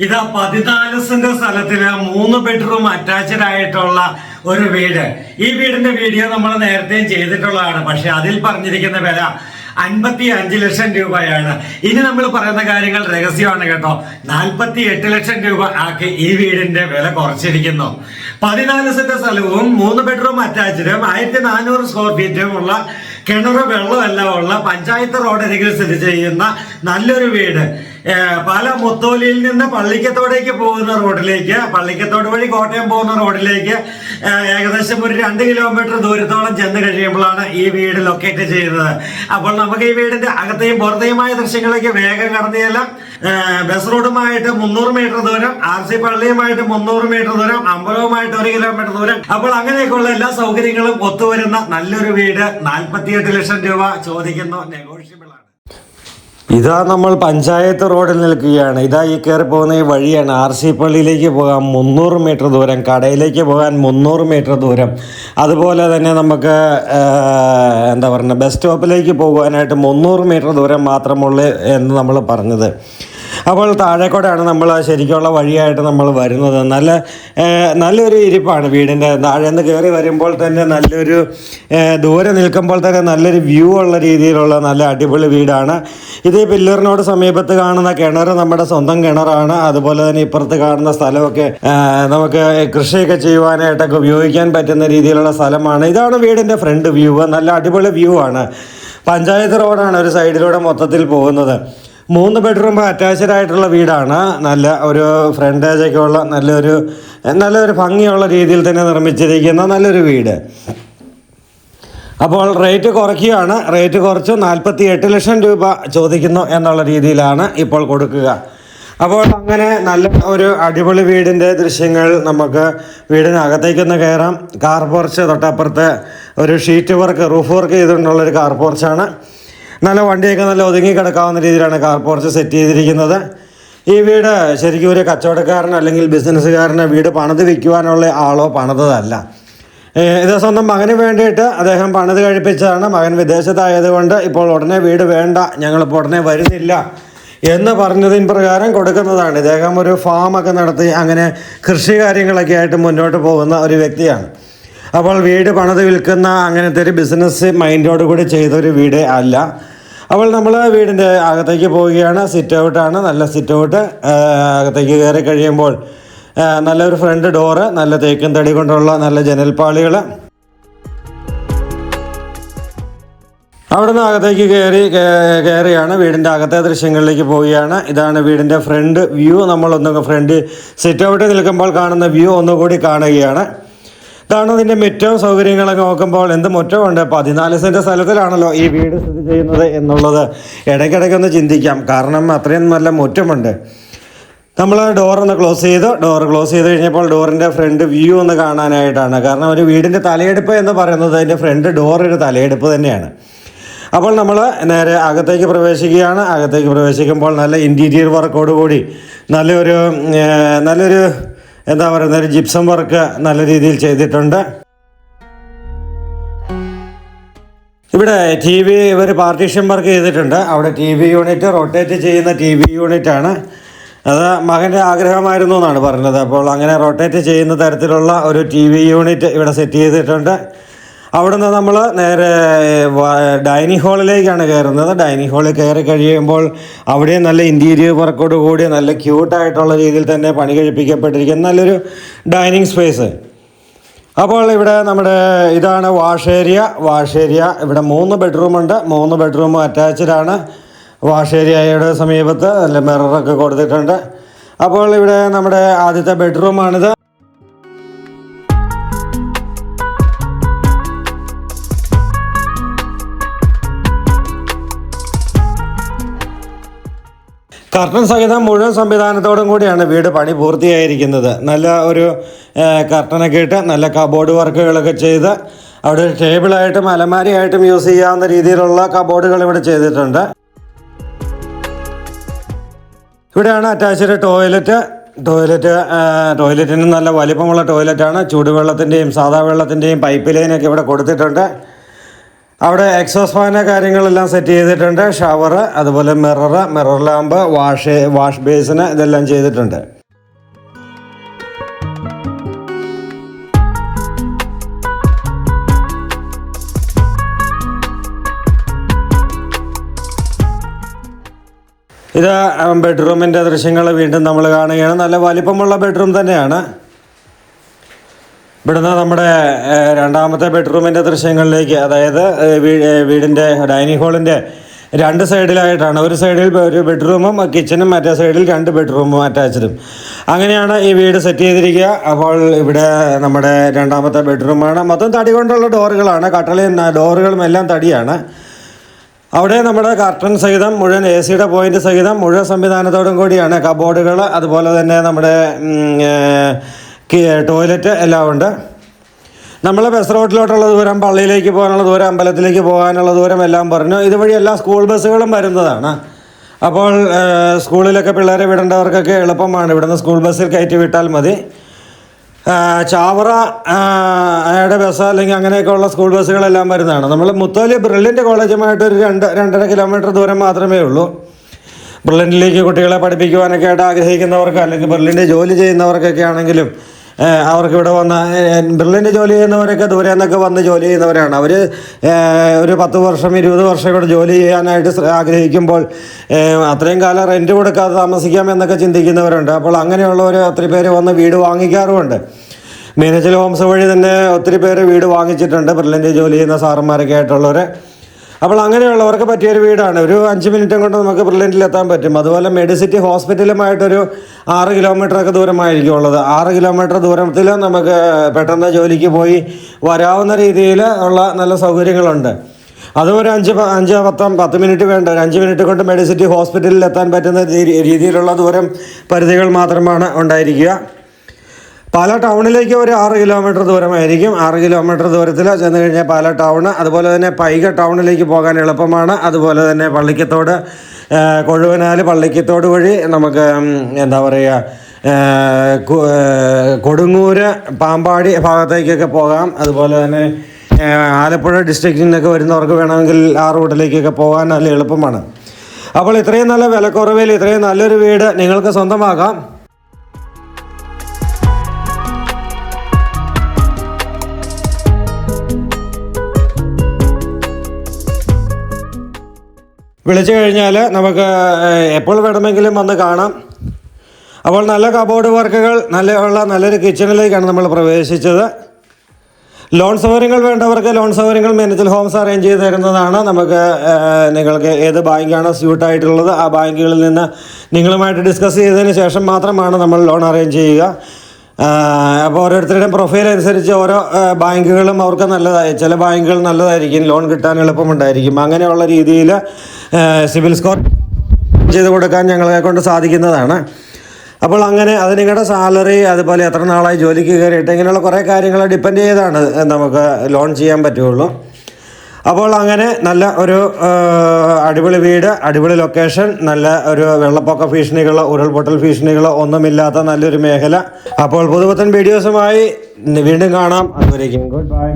ഇതാ പതിനാല് സെന്റ് സ്ഥലത്തിൽ മൂന്ന് ബെഡ്റൂം അറ്റാച്ച്ഡ് ആയിട്ടുള്ള ഒരു വീട്. ഈ വീടിന്റെ വീഡിയോ നമ്മൾ നേരത്തെയും ചെയ്തിട്ടുള്ളതാണ്. പക്ഷെ അതിൽ പറഞ്ഞിരിക്കുന്ന വില അൻപത്തി അഞ്ച് ലക്ഷം രൂപയാണ്. ഇനി നമ്മൾ പറയുന്ന കാര്യങ്ങൾ രഹസ്യമാണ് കേട്ടോ. നാൽപ്പത്തി എട്ട് ലക്ഷം രൂപ ആക്കി ഈ വീടിന്റെ വില കുറച്ചിരിക്കുന്നു. പതിനാല് സെന്റ് സ്ഥലവും മൂന്ന് ബെഡ്റൂം അറ്റാച്ച്ഡും ആയിരത്തി നാനൂറ് സ്ക്വയർ ഫീറ്റും ഉള്ള കിണറ് വെള്ളമെല്ലാം ഉള്ള പഞ്ചായത്ത് റോഡരികിൽ സ്ഥിതി ചെയ്യുന്ന നല്ലൊരു വീട്. പല മുത്തോലിയിൽ നിന്ന് പള്ളിക്കത്തോടേക്ക് പോകുന്ന റോഡിലേക്ക് പള്ളിക്കത്തോട് വഴി കോട്ടയം പോകുന്ന റോഡിലേക്ക് ഏകദേശം ഒരു രണ്ട് കിലോമീറ്റർ ദൂരത്തോളം ചെന്ന് കഴിയുമ്പോഴാണ് ഈ വീട് ലൊക്കേറ്റ് ചെയ്യുന്നത്. അപ്പോൾ നമുക്ക് ഈ വീടിന്റെ അകത്തെയും പുറത്തെയുമായ ദൃശ്യങ്ങളിലേക്ക് വേഗം കടന്നു ബസ് റോഡുമായിട്ട് മുന്നൂറ് മീറ്റർ ദൂരം ആർ സി പള്ളിയുമായിട്ട് മുന്നൂറ് മീറ്റർ ദൂരം അമ്പലവുമായിട്ട് ഒരു കിലോമീറ്റർ ദൂരം. അപ്പോൾ അങ്ങനെയൊക്കെയുള്ള എല്ലാ സൗകര്യങ്ങളും ഒത്തുവരുന്ന നല്ലൊരു വീട് നാൽപ്പത്തിയെട്ട് ലക്ഷം രൂപ ചോദിക്കുന്നു നെഗോഷ്യബിൾ ആണ് ഇതാ നമ്മൾ പഞ്ചായത്ത് റോഡിൽ നിൽക്കുകയാണ്. ഇതാ ഈ കയറി പോകുന്ന ഈ വഴിയാണ്. ആർ സി പള്ളിയിലേക്ക് പോകാൻ മുന്നൂറ് മീറ്റർ ദൂരം. കടയിലേക്ക് പോകാൻ മുന്നൂറ് മീറ്റർ ദൂരം. അതുപോലെ തന്നെ നമുക്ക് എന്താ പറയുക ബസ് സ്റ്റോപ്പിലേക്ക് പോകുവാനായിട്ട് മുന്നൂറ് മീറ്റർ ദൂരം മാത്രമുള്ളൂ എന്ന് നമ്മൾ പറഞ്ഞത്. അപ്പോൾ താഴെക്കോട്ടാണ് നമ്മൾ ശരിക്കുള്ള വഴിയായിട്ട് നമ്മൾ വരുന്നത്. നല്ല നല്ലൊരു ഇരിപ്പാണ് വീടിന്റെ താഴെ നിന്ന് കയറി വരുമ്പോൾ തന്നെ നല്ലൊരു ദൂരെ നിൽക്കുമ്പോൾ തന്നെ നല്ലൊരു വ്യൂ ഉള്ള രീതിയിലുള്ള നല്ല അടിപൊളി വീടാണ്. ഇത് പില്ലറിനോട് സമീപത്ത് കാണുന്ന കിണർ നമ്മുടെ സ്വന്തം കിണറാണ്. അതുപോലെ തന്നെ ഇപ്പുറത്ത് കാണുന്ന സ്ഥലമൊക്കെ നമുക്ക് കൃഷിയൊക്കെ ചെയ്യുവാനായിട്ടൊക്കെ ഉപയോഗിക്കാൻ പറ്റുന്ന രീതിയിലുള്ള സ്ഥലമാണ്. ഇതാണ് വീടിന്റെ ഫ്രണ്ട് വ്യൂ. നല്ല അടിപൊളി വ്യൂ ആണ്. പഞ്ചായത്ത് റോഡാണ് ഒരു സൈഡിലൂടെ മൊത്തത്തിൽ പോകുന്നത്. മൂന്ന് ബെഡ്റൂം അറ്റാച്ച്ഡ് ആയിട്ടുള്ള വീടാണ്. നല്ല ഒരു ഫ്രണ്ടേജൊക്കെ ഉള്ള നല്ലൊരു നല്ലൊരു ഭംഗിയുള്ള രീതിയിൽ തന്നെ നിർമ്മിച്ചിരിക്കുന്ന നല്ലൊരു വീട്. അപ്പോൾ റേറ്റ് കുറയ്ക്കുകയാണ്. റേറ്റ് കുറച്ച് നാൽപ്പത്തി എട്ട് ലക്ഷം രൂപ ചോദിക്കുന്നു എന്നുള്ള രീതിയിലാണ് ഇപ്പോൾ കൊടുക്കുക. അപ്പോൾ അങ്ങനെ നല്ല ഒരു അടിപൊളി വീടിന്റെ ദൃശ്യങ്ങൾ നമുക്ക് വീടിനകത്തേക്കൊന്ന് കയറാം. കാർ പോർച്ച് തൊട്ടപ്പുറത്ത് ഒരു ഷീറ്റ് വർക്ക് റൂഫ് വർക്ക് ചെയ്തിട്ടുള്ളൊരു കാർ പോർച്ചാണ് നല്ല വണ്ടിയൊക്കെ നല്ല ഒതുങ്ങി കിടക്കാവുന്ന രീതിയിലാണ് കാർ പോർച്ച് സെറ്റ് ചെയ്തിരിക്കുന്നത്. ഈ വീട് ശരിക്കും ഒരു കച്ചവടക്കാരൻ അല്ലെങ്കിൽ ബിസിനസ്സുകാരന് വീട് പണിത് വിൽക്കുവാനുള്ള ആളോ പണിതതല്ല. ഇത് സ്വന്തം മകന് വേണ്ടിയിട്ട് അദ്ദേഹം പണിത് കഴിപ്പിച്ചതാണ്. മകൻ വിദേശത്തായതുകൊണ്ട് ഇപ്പോൾ ഉടനെ വീട് വേണ്ട ഞങ്ങളിപ്പോൾ ഉടനെ വരുന്നില്ല എന്ന് പറഞ്ഞതിന് പ്രകാരം കൊടുക്കുന്നതാണ്. ഇദ്ദേഹം ഒരു ഫാമൊക്കെ നടത്തി അങ്ങനെ കൃഷി കാര്യങ്ങളൊക്കെ ആയിട്ട് മുന്നോട്ട് പോകുന്ന ഒരു വ്യക്തിയാണ്. അപ്പോൾ വീട് പണിത് വിൽക്കുന്ന അങ്ങനത്തെ ഒരു ബിസിനസ് മൈൻഡോട് കൂടി ചെയ്തൊരു വീട് അല്ല. അപ്പോൾ നമ്മൾ വീടിന്റെ അകത്തേക്ക് പോവുകയാണ്. സിറ്റ് ഔട്ടാണ് നല്ല സിറ്റ് ഔട്ട് അകത്തേക്ക് കയറി കഴിയുമ്പോൾ നല്ലൊരു ഫ്രണ്ട് ഡോറ് നല്ല തേക്കും തടി കൊണ്ടുള്ള നല്ല ജനൽപ്പാളികൾ അവിടുന്ന് അകത്തേക്ക് കയറി കയറിയാണ്. വീടിന്റെ അകത്തെ ദൃശ്യങ്ങളിലേക്ക് പോവുകയാണ്. ഇതാണ് വീടിന്റെ ഫ്രണ്ട് വ്യൂ നമ്മളൊന്ന് ഫ്രണ്ട് സിറ്റ് ഔട്ടിൽ നിൽക്കുമ്പോൾ കാണുന്ന വ്യൂ ഒന്നുകൂടി കാണുകയാണ്. ഇതാണ് അതിന്റെ മുറ്റവും സൗകര്യങ്ങളൊക്കെ നോക്കുമ്പോൾ എന്ത് മുറ്റമുണ്ട് പതിനാല് സെന്റ് സ്ഥലത്തിലാണല്ലോ ഈ വീട് സ്ഥിതി ചെയ്യുന്നത് എന്നുള്ളത്. ഇടയ്ക്കിടയ്ക്കൊന്ന് ചിന്തിക്കാം. കാരണം അത്രയും നല്ല മുറ്റമുണ്ട്. നമ്മൾ ഡോറൊന്ന് ക്ലോസ് ചെയ്തു. ഡോർ ക്ലോസ് ചെയ്ത് കഴിഞ്ഞപ്പോൾ ഡോറിന്റെ ഫ്രണ്ട് വ്യൂ ഒന്ന് കാണാനായിട്ടാണ്. കാരണം ഒരു വീടിന്റെ തലയെടുപ്പ് എന്ന് പറയുന്നത് അതിന്റെ ഫ്രണ്ട് ഡോറൊരു തലയെടുപ്പ് തന്നെയാണ്. അപ്പോൾ നമ്മൾ നേരെ അകത്തേക്ക് പ്രവേശിക്കുകയാണ്. അകത്തേക്ക് പ്രവേശിക്കുമ്പോൾ നല്ല ഇന്റീരിയർ വർക്കോടുകൂടി നല്ലൊരു നല്ലൊരു എന്താ പറയുന്ന ഒരു ജിപ്സം വർക്ക് നല്ല രീതിയിൽ ചെയ്തിട്ടുണ്ട്. ഇവിടെ ടി വി ഇവർ പാർട്ടീഷൻ വർക്ക് ചെയ്തിട്ടുണ്ട്. അവിടെ ടി വി യൂണിറ്റ് റൊട്ടേറ്റ് ചെയ്യുന്ന ടി വി യൂണിറ്റ് ആണ്. അത് മകന്റെ ആഗ്രഹമായിരുന്നു എന്നാണ് പറഞ്ഞത്. അപ്പോൾ അങ്ങനെ റൊട്ടേറ്റ് ചെയ്യുന്ന തരത്തിലുള്ള ഒരു ടി വി യൂണിറ്റ് ഇവിടെ സെറ്റ് ചെയ്തിട്ടുണ്ട്. അവിടുന്ന് നമ്മൾ നേരെ ഡൈനിങ് ഹാളിലേക്കാണ് കയറുന്നത്. ഡൈനിങ് ഹാളിൽ കയറി കഴിയുമ്പോൾ അവിടെ നല്ല ഇന്റീരിയർ വർക്കോട് കൂടി നല്ല ക്യൂട്ടായിട്ടുള്ള രീതിയിൽ തന്നെ പണി കഴിപ്പിക്കപ്പെട്ടിരിക്കുന്ന നല്ലൊരു ഡൈനിങ് സ്പേസ്. അപ്പോൾ ഇവിടെ നമ്മുടെ ഇതാണ് വാഷ് ഏരിയ. വാഷ് ഏരിയ ഇവിടെ മൂന്ന് ബെഡ്റൂമുണ്ട് മൂന്ന് ബെഡ്റൂം അറ്റാച്ച്ഡ് ആണ്. വാഷ് ഏരിയയുടെ സമീപത്ത് നല്ല മിററൊക്കെ കൊടുത്തിട്ടുണ്ട്. അപ്പോൾ ഇവിടെ നമ്മുടെ ആദ്യത്തെ ബെഡ്റൂമാണിത് കർട്ടൻ സഹിതം മുഴുവൻ സംവിധാനത്തോടും കൂടിയാണ് വീട് പണി പൂർത്തിയായിരിക്കുന്നത്. നല്ല ഒരു കർട്ടനൊക്കെ ഇട്ട് നല്ല കബോർഡ് വർക്കുകളൊക്കെ ചെയ്ത് അവിടെ ഒരു ടേബിളായിട്ടും അലമാരിയായിട്ടും യൂസ് ചെയ്യാവുന്ന രീതിയിലുള്ള കബോർഡുകൾ ഇവിടെ ചെയ്തിട്ടുണ്ട്. ഇവിടെയാണ് അറ്റാച്ച്ഡ് ടോയ്ലറ്റ് ടോയ്ലറ്റ് ടോയ്ലറ്റിന് നല്ല വലിപ്പമുള്ള ടോയ്ലറ്റാണ് ചൂടുവെള്ളത്തിന്റെയും സാധാ വെള്ളത്തിന്റെയും പൈപ്പ് ലൈനൊക്കെ ഇവിടെ കൊടുത്തിട്ടുണ്ട്. അവിടെ എക്സോസ് ഫാന് കാര്യങ്ങളെല്ലാം സെറ്റ് ചെയ്തിട്ടുണ്ട്. ഷവർ അതുപോലെ mirror mirror lamp wash wash basin ഇതെല്ലാം ചെയ്തിട്ടുണ്ട്. ഇത് ബെഡ്റൂമിന്റെ ദൃശ്യങ്ങൾ വീണ്ടും നമ്മൾ കാണുകയാണ്. നല്ല വലിപ്പമുള്ള ബെഡ്റൂം തന്നെയാണ്. ഇവിടുന്ന് നമ്മുടെ രണ്ടാമത്തെ ബെഡ്റൂമിന്റെ ദൃശ്യങ്ങളിലേക്ക് അതായത് വീടിന്റെ ഡൈനിങ് ഹാളിന്റെ രണ്ട് സൈഡിലായിട്ടാണ്. ഒരു സൈഡിൽ ഒരു ബെഡ്റൂമും കിച്ചനും മറ്റേ സൈഡിൽ രണ്ട് ബെഡ്റൂമും അറ്റാച്ച്ഡും. അങ്ങനെയാണ് ഈ വീട് സെറ്റ് ചെയ്തിരിക്കുക. അപ്പോൾ ഇവിടെ നമ്മുടെ രണ്ടാമത്തെ ബെഡ്റൂമാണ്. മൊത്തം തടി കൊണ്ടുള്ള ഡോറുകളാണ്. കട്ടളയും ഡോറുകളും എല്ലാം തടിയാണ്. അവിടെ നമ്മുടെ കർട്ടൻ സഹിതം മുഴുവൻ എ സിയുടെ പോയിന്റ് സഹിതം മുഴുവൻ സംവിധാനത്തോടും കൂടിയാണ് കബോർഡുകൾ. അതുപോലെ തന്നെ നമ്മുടെ ടോയ്ലറ്റ് എല്ലാം ഉണ്ട്. നമ്മൾ ബസ് റോഡിലോട്ടുള്ള ദൂരം പള്ളിയിലേക്ക് പോകാനുള്ള ദൂരം അമ്പലത്തിലേക്ക് പോകാനുള്ള ദൂരം എല്ലാം പറഞ്ഞു. ഇതുവഴി എല്ലാ സ്കൂൾ ബസ്സുകളും വരുന്നതാണ്. അപ്പോൾ സ്കൂളിലൊക്കെ പിള്ളേരെ വിടേണ്ടവർക്കൊക്കെ എളുപ്പമാണ്. ഇവിടുന്ന് സ്കൂൾ ബസ്സിൽ കയറ്റി വിട്ടാൽ മതി. ചാവറ അയാളുടെ ബസ് അല്ലെങ്കിൽ അങ്ങനെയൊക്കെയുള്ള സ്കൂൾ ബസ്സുകളെല്ലാം വരുന്നതാണ്. നമ്മൾ മുത്തോലി ബ്രില്യന്റ് കോളേജുമായിട്ട് ഒരു രണ്ട് രണ്ടര കിലോമീറ്റർ ദൂരം മാത്രമേ ഉള്ളൂ. ബ്രില്യന്റിലേക്ക് കുട്ടികളെ പഠിപ്പിക്കുവാനൊക്കെ ആയിട്ട് ആഗ്രഹിക്കുന്നവർക്ക് അല്ലെങ്കിൽ ബ്രില്യന്റ് ജോലി ചെയ്യുന്നവർക്കൊക്കെ ആണെങ്കിലും അവർക്ക് ഇവിടെ വന്ന ബ്രില്ലിന്റെ ജോലി ചെയ്യുന്നവരൊക്കെ ദൂരെ നിന്നൊക്കെ വന്ന് ജോലി ചെയ്യുന്നവരാണ്. അവർ ഒരു പത്ത് വർഷം ഇരുപത് വർഷം ഇവിടെ ജോലി ചെയ്യാനായിട്ട് ആഗ്രഹിക്കുമ്പോൾ അത്രയും കാലം റെന്റ് കൊടുക്കാതെ താമസിക്കാം എന്നൊക്കെ ചിന്തിക്കുന്നവരുണ്ട്. അപ്പോൾ അങ്ങനെയുള്ളവർ ഒത്തിരി പേര് വന്ന് വീട് വാങ്ങിക്കാറുമുണ്ട്. മീനച്ചൽ ഹോംസ് വഴി തന്നെ ഒത്തിരി പേര് വീട് വാങ്ങിച്ചിട്ടുണ്ട്. ബ്രില്ലിന്റെ ജോലി ചെയ്യുന്ന സാറന്മാരൊക്കെ ആയിട്ടുള്ളവർ അപ്പോൾ അങ്ങനെയുള്ളവർക്ക് പറ്റിയൊരു വീടാണ്. ഒരു അഞ്ച് മിനിറ്റും കൊണ്ട് നമുക്ക് ബ്രില്യന്റിൽ എത്താൻ പറ്റും. അതുപോലെ മെഡിസിറ്റി ഹോസ്പിറ്റലുമായിട്ടൊരു ആറ് കിലോമീറ്ററൊക്കെ ദൂരമായിരിക്കും ഉള്ളത് ആറ് കിലോമീറ്റർ ദൂരത്തിൽ നമുക്ക് പെട്ടെന്ന് ജോലിക്ക് പോയി വരാവുന്ന രീതിയിൽ ഉള്ള നല്ല സൗകര്യങ്ങളുണ്ട്. അതും ഒരു അഞ്ച് അഞ്ച് പത്തം പത്ത് മിനിറ്റ് വേണ്ട. ഒരു അഞ്ച് മിനിറ്റ് കൊണ്ട് മെഡിസിറ്റി ഹോസ്പിറ്റലിൽ എത്താൻ പറ്റുന്ന രീതിയിലുള്ള ദൂരം പരിധികൾ മാത്രമാണ് ഉണ്ടായിരിക്കുക. പാല ടൗണിലേക്ക് ഒരു ആറ് കിലോമീറ്റർ ദൂരമായിരിക്കും. ആറ് കിലോമീറ്റർ ദൂരത്തിൽ ചെന്ന് കഴിഞ്ഞാൽ പാല ടൗൺ. അതുപോലെ തന്നെ പൈക ടൗണിലേക്ക് പോകാൻ എളുപ്പമാണ്. അതുപോലെ തന്നെ പള്ളിക്കത്തോട് കൊഴുവനാൽ പള്ളിക്കത്തോട് വഴി നമുക്ക് എന്താ പറയുക കൊടുങ്ങൂർ പാമ്പാടി ഭാഗത്തേക്കൊക്കെ പോകാം. അതുപോലെ തന്നെ ആലപ്പുഴ ഡിസ്ട്രിക്റ്റിൽ നിന്നൊക്കെ വരുന്നവർക്ക് വേണമെങ്കിൽ ആ റൂട്ടിലേക്കൊക്കെ പോകാൻ നല്ല എളുപ്പമാണ്. അപ്പോൾ ഇത്രയും നല്ല വിലക്കുറവിൽ ഇത്രയും നല്ലൊരു വീട് നിങ്ങൾക്ക് സ്വന്തമാക്കാം. വിളിച്ചു കഴിഞ്ഞാൽ നമുക്ക് എപ്പോൾ വേണമെങ്കിലും വന്ന് കാണാം. അപ്പോൾ നല്ല കബോർഡ് വർക്കുകൾ നല്ല ഉള്ള നല്ലൊരു കിച്ചണിലേക്കാണ് നമ്മൾ പ്രവേശിച്ചത്. ലോൺ സൗകര്യങ്ങൾ വേണ്ടവർക്ക് ലോൺ സൗകര്യങ്ങൾ മെനറ്റൽ ഹോംസ് അറേഞ്ച് ചെയ്ത് തരുന്നതാണ് നമുക്ക് നിങ്ങൾക്ക് ഏത് ബാങ്കാണോ സ്യൂട്ടായിട്ടുള്ളത് ആ ബാങ്കുകളിൽ നിന്ന് നിങ്ങളുമായിട്ട് ഡിസ്കസ് ചെയ്തതിന് ശേഷം മാത്രമാണ് നമ്മൾ ലോൺ അറേഞ്ച് ചെയ്യുക. അപ്പോൾ ഓരോരുത്തരുടെയും പ്രൊഫൈൽ അനുസരിച്ച് ഓരോ ബാങ്കുകളും അവർക്ക് നല്ലതായി. ചില ബാങ്കുകൾ നല്ലതായിരിക്കും ലോൺ കിട്ടാൻ എളുപ്പമുണ്ടായിരിക്കും അങ്ങനെയുള്ള രീതിയിൽ സിവിൽ സ്കോർ ചെയ്ത് കൊടുക്കാൻ ഞങ്ങളെ കൊണ്ട് സാധിക്കുന്നതാണ്. അപ്പോൾ അങ്ങനെ അത് നിങ്ങളുടെ സാലറി അതുപോലെ എത്ര നാളായി ജോലിക്ക് കയറിയിട്ട് ഇങ്ങനെയുള്ള കുറേ കാര്യങ്ങൾ ഡിപ്പെൻഡ് ചെയ്താണ് നമുക്ക് ലോൺ ചെയ്യാൻ പറ്റുള്ളൂ. അപ്പോൾ അങ്ങനെ നല്ല ഒരു അടിപൊളി വീട് അടിപൊളി ലൊക്കേഷൻ നല്ല ഒരു വെള്ളപ്പൊക്ക ഭീഷണികളോ ഉരുൾപൊട്ടൽ ഭീഷണികളോ ഒന്നുമില്ലാത്ത നല്ലൊരു മേഖല. അപ്പോൾ പുതുപുത്തൻ വീഡിയോസുമായി വീണ്ടും കാണാം. അതുവരേക്കും ഗുഡ് ബൈ